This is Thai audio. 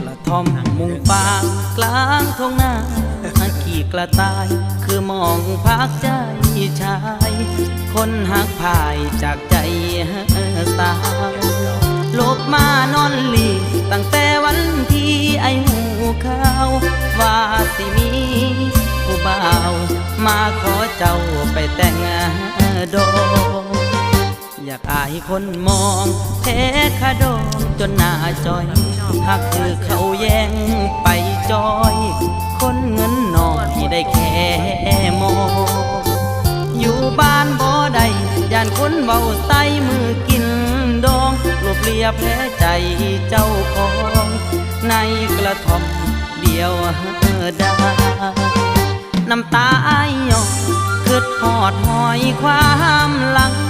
กระท่อมมุงปากกลางทงนาอากีกระตาย คือมองพักใจชาย คนหักพายจากใจสาวลบมานอนหลีตั้งแต่วันที่ไอหูเขาว่าสิมีผู้บ่าว มาขอเจ้าไปแต่งงาน อยากอายคนมองแท้ขะดองจนหน้าจอยหากคือเขาแย่งไปจอย คนเงินน้อยได้แค่มอง อยู่บ้านบ่ได้ย่านคนเบาใส่มือกินดองรูปเรียบแพ้ใจเจ้าของ ในกระท่อมเดียวดาน้ำตาไอายหยอกคืดหอดหอยความหลัง